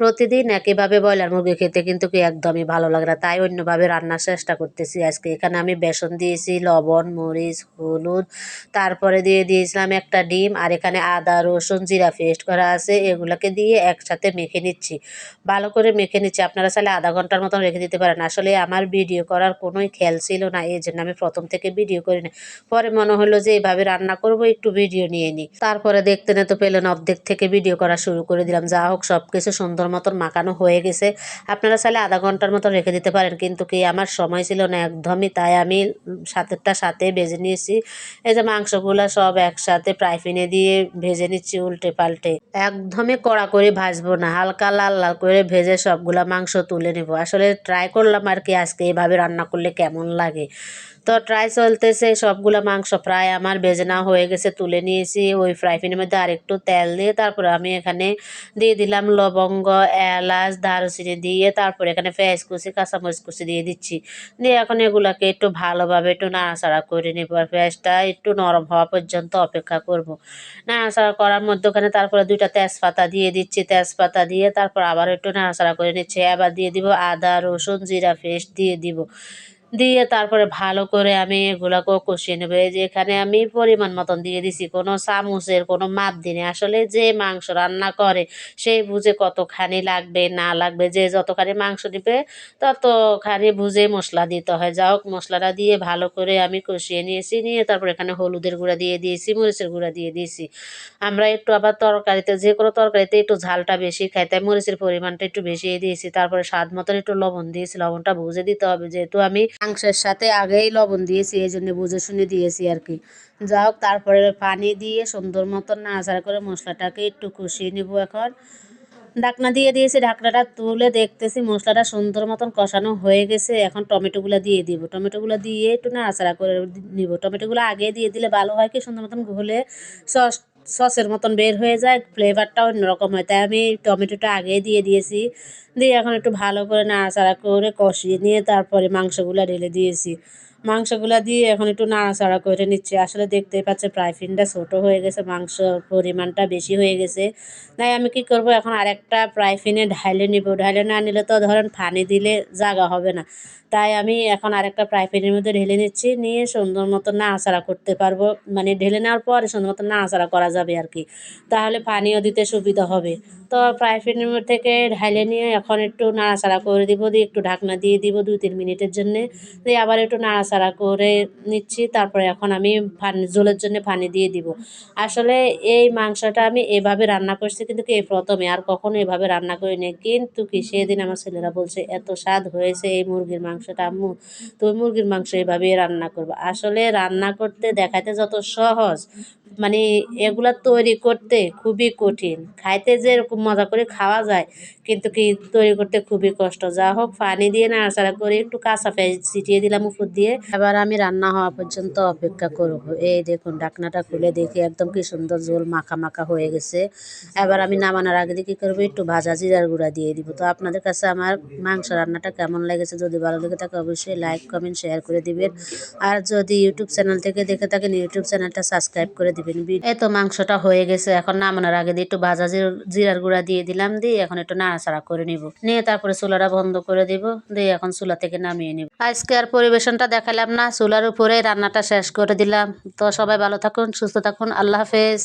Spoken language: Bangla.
প্রতিদিন একইভাবে ব্রয়লার মুরগি খেতে কিন্তু কি একদমই ভালো লাগে না। তাই অন্যভাবে রান্নার চেষ্টা করতেছি। আজকে এখানে আমি বেসন দিয়েছি, লবণ, মরিচ, হলুদ, তারপরে দিয়ে দিয়েছিলাম একটা ডিম, আর এখানে আদা, রসুন, জিরা পেস্ট করা আছে। এগুলোকে দিয়ে একসাথে মেখে নিচ্ছি। ভালো করে মেখে নিচ্ছি। আপনারা চাইলে আধা ঘণ্টার মতন রেখে দিতে পারেন। আসলে আমার ভিডিও করার কোনোই খেয়াল ছিল না। এই জন্য আমি প্রথম থেকে ভিডিও করি না পরে মনে হলো যে এইভাবে রান্না করব, একটু ভিডিও নিয়ে নিই। তারপরে দেখতে না তো পেলেন অর্ধেক থেকে ভিডিও করা শুরু করে দিলাম। যা হোক সব কিছু সুন্দর মতন মাখানো হয়ে গেছে। আপনারা চাইলে আধা ঘণ্টার মতো রেখে দিতে পারেন, কিন্তু কি আমার সময় ছিল না একদমই, তাই আমি সাতেরটা সাথে ভেজে নিয়েছি। এই যে মাংসগুলো সব একসাথে প্রায় ফিনে দিয়ে ভেজে নিচ্ছি উল্টে পাল্টে। একদমই কড়া করে ভাজবো না, হালকা লাল লাল করে ভেজে সবগুলা মাংস তুলে নেব। আসলে ট্রাই করলাম আর কি আজকে এভাবে রান্না করলে কেমন লাগে। তো ট্রাই চলতেছে, সবগুলো মাংস প্রায় আমার ভেজে না হয়ে গেছে, তুলে নিয়েছি। ওই ফ্রাই প্যানের মধ্যে আরেকটু তেল দিয়ে তারপরে আমি এখানে দিয়ে দিলাম লবঙ্গ, এলাচ, দারুচিনি দিয়ে তারপরে এখানে পেঁয়াজ কুচি, কাঁচামরিচ কুচি দিয়ে দিচ্ছি। দিয়ে এখন এগুলাকে একটু ভালোভাবে একটু নাড়াচাড়া করে নেব আর পেঁয়াজটা একটু নরম হওয়া পর্যন্ত অপেক্ষা করব। নাড়াচাড়া করার মধ্যে ওখানে তারপরে দুইটা তেজপাতা দিয়ে দিচ্ছি, তেজপাতা দিয়ে তারপর আবার একটু নাড়াচাড়া করে নিচ্ছি। আবার দিয়ে দিব আদা, রসুন, জিরা পেস্ট দিয়ে দিব। দিয়ে তারপরে ভালো করে আমি এগুলাকেও কষিয়ে নেব। এই যে এখানে আমি পরিমাণ মতন দিয়ে দিছি, কোনো চামচের কোনো মাপ দিনে আসলে যে মাংস রান্না করে সেই বুঝে কতখানি লাগবে, না লাগবে, যে যতখানি মাংস দিবে, ততখানি বুঝে মশলা দিতে হয়। যা হোক, মশলাটা দিয়ে ভালো করে আমি কষিয়ে নিয়েছি, নিয়ে তারপর এখানে হলুদের গুঁড়া দিয়ে দিয়েছি, মরিচের গুঁড়া দিয়ে দিয়েছি। আমরা একটু আবার তরকারিতে, যে কোনো তরকারিতে একটু ঝালটা বেশি খাই, তাই মরিচের পরিমাণটা একটু বেশি দিয়েছি। তারপরে স্বাদ মতন একটু লবণ দিয়েছি, লবণটা বুঝে দিতে হবে। যেহেতু আমি মাংসের সাথে আগেই লবণ দিয়েছি এই জন্য বুঝে শুনে দিয়েছি আর কি। যা হোক, তারপরে পানি দিয়ে সুন্দর মতন নাড়াচাড়া করে মশলাটাকে একটু কষিয়ে নিব এখন। ঢাকনা দিয়ে দিয়েছি, ঢাকনাটা তুলে দেখতেছি মশলাটা সুন্দর মতন কষানো হয়ে গেছে। এখন টমেটোগুলো দিয়ে দিব। টমেটোগুলো দিয়ে একটু নাড়াচাড়া করে নিব। টমেটোগুলো আগে দিয়ে দিলে ভালো হয় কি, সুন্দর মতন ঘুলে সস সসের মতন বের হয়ে যায় ফ্লেভারটা অন্যরকম হয়। তাই আমি টমেটোটা আগে দিয়ে দিয়েছি। দিয়ে এখন একটু ভালো করে নাড়াচাড়া করে কষিয়ে নিয়ে তারপরে মাংসগুলো ঢেলে দিয়েছি। মাংসগুলো দিয়ে এখন একটু নাড়াচাড়া করে নিচ্ছি। আসলে দেখতেই পাচ্ছে প্রায় ফিনটা ছোটো হয়ে গেছে, মাংসর পরিমাণটা বেশি হয়ে গেছে। তাই আমি কি করব, এখন আরেকটা প্রায় ফিনে ঢাইলে নিব। ঢাইলে না নিলে তো ধরেন ফানি দিলে জাগা হবে না। তাই আমি এখন আরেকটা ফ্রাই প্যানের মধ্যে ঢেলে নিচ্ছি। নিয়ে সুন্দর মতো নাড়াচাড়া করতে পারব। মানে ঢেলে নেওয়ার পরে সুন্দর মতো নাড়াচাড়া করা যাবে আর কি। তাহলে পানিও দিতে সুবিধা হবে। তো ফ্রাই প্যানের থেকে ঢাইলে নিয়ে এখন একটু নাড়াচাড়া করে দিব, দিয়ে একটু ঢাকনা দিয়ে দিব দুই তিন মিনিটের জন্যে। দিয়ে আবার একটু নাড়াচাড়া করে নিচ্ছি, তারপরে এখন আমি পানি, জলের জন্য পানি দিয়ে দিব। আসলে এই মাংসটা আমি এভাবে রান্না করছি কিন্তু এই প্রথমে আর কখনো এভাবে রান্না করিনি। কিন্তু কি, সেদিন আমার ছেলেরা বলছে, এত স্বাদ হয়েছে এই মুরগির মাংসটা, আম্মু। তুমি মুরগির মাংস এভাবেই রান্না করব। আসলে রান্না করতে দেখাতে যত সহজ মানে এগুলা তৈরি করতে খুবই কঠিন। খাইতে যে এরকম মজা করে খাওয়া যায়, কিন্তু কি তৈরি করতে খুবই কষ্ট। যা হোক, পানি দিয়ে নাড়াচাড়া করে একটু কাঁচা পেঁয়াজ ছিটিয়ে দিলাম উপর দিয়ে। এবার আমি রান্না হওয়া পর্যন্ত অপেক্ষা করব। এই দেখুন ঢাকনাটা খুলে দেখি একদম কি সুন্দর ঝোল মাখা মাখা হয়ে গেছে। এবার আমি নামানোর আগে দিয়ে কী করব, একটু ভাজা জিরার গুঁড়া দিয়ে দিব। তো আপনাদের কাছে আমার মাংস রান্নাটা কেমন লেগেছে যদি ভালো লেগে থাকে অবশ্যই লাইক, কমেন্ট, শেয়ার করে দিবেন। আর যদি ইউটিউব চ্যানেল থেকে দেখে থাকেন, ইউটিউব চ্যানেলটা সাবস্ক্রাইব করে দিবেন। এই তো মাংসটা হয়ে গেছে, এখন নামানোর আগে দিয়ে একটু ভাজা জিরার গুঁড়া দিয়ে দিলাম, দিয়ে এখন একটু নাড়াচাড়া করে নিব। নিয়ে তারপরে চুলাটা বন্ধ করে দিব, দিয়ে এখন চুলা থেকে নামিয়ে নিব। আজকে আর পরিবেশনটা দেখালাম না, চুলার উপরে রান্নাটা শেষ করে দিলাম। তো সবাই ভালো থাকুন, সুস্থ থাকুন, আল্লাহ হাফেজ।